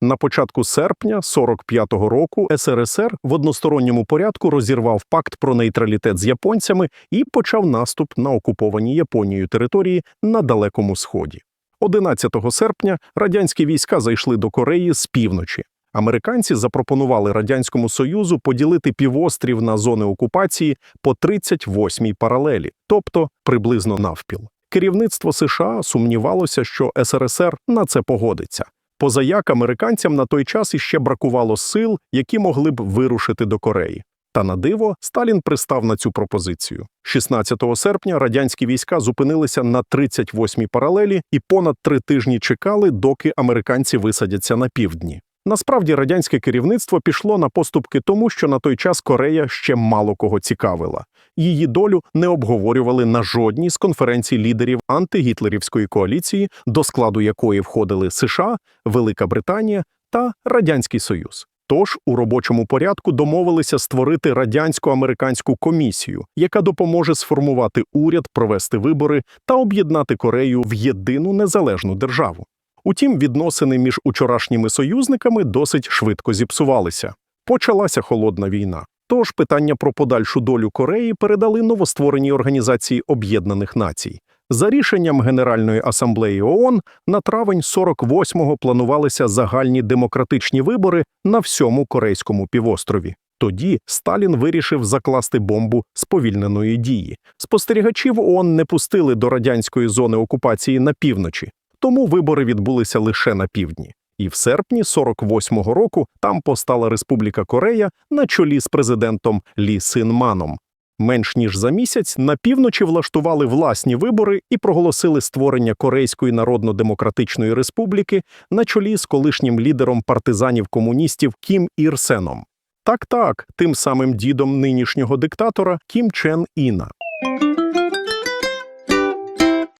На початку серпня 45-го року СРСР в односторонньому порядку розірвав пакт про нейтралітет з японцями і почав наступ на окуповані Японією території на Далекому Сході. 11 серпня радянські війська зайшли до Кореї з півночі. Американці запропонували радянському союзу поділити півострів на зони окупації по 38-й паралелі, тобто приблизно навпіл. Керівництво США сумнівалося, що СРСР на це погодиться. Позаяк американцям на той час іще бракувало сил, які могли б вирушити до Кореї. Та на диво Сталін пристав на цю пропозицію. 16 серпня радянські війська зупинилися на 38-й паралелі і понад три тижні чекали, доки американці висадяться на півдні. Насправді радянське керівництво пішло на поступки тому, що на той час Корея ще мало кого цікавила. Її долю не обговорювали на жодній з конференцій лідерів антигітлерівської коаліції, до складу якої входили США, Велика Британія та Радянський Союз. Тож у робочому порядку домовилися створити радянсько-американську комісію, яка допоможе сформувати уряд, провести вибори та об'єднати Корею в єдину незалежну державу. Утім, відносини між учорашніми союзниками досить швидко зіпсувалися. Почалася холодна війна. Тож питання про подальшу долю Кореї передали новоствореній організації Об'єднаних Націй. За рішенням Генеральної асамблеї ООН на травень 48-го планувалися загальні демократичні вибори на всьому корейському півострові. Тоді Сталін вирішив закласти бомбу сповільненої дії. Спостерігачів ООН не пустили до радянської зони окупації на півночі, тому вибори відбулися лише на півдні. І в серпні 48-го року там постала Республіка Корея на чолі з президентом Лі Син-маном. Менш ніж за місяць на півночі влаштували власні вибори і проголосили створення Корейської Народно-Демократичної Республіки на чолі з колишнім лідером партизанів-комуністів Кім Ір Сеном. Так, так, тим самим дідом нинішнього диктатора Кім Чен Іна.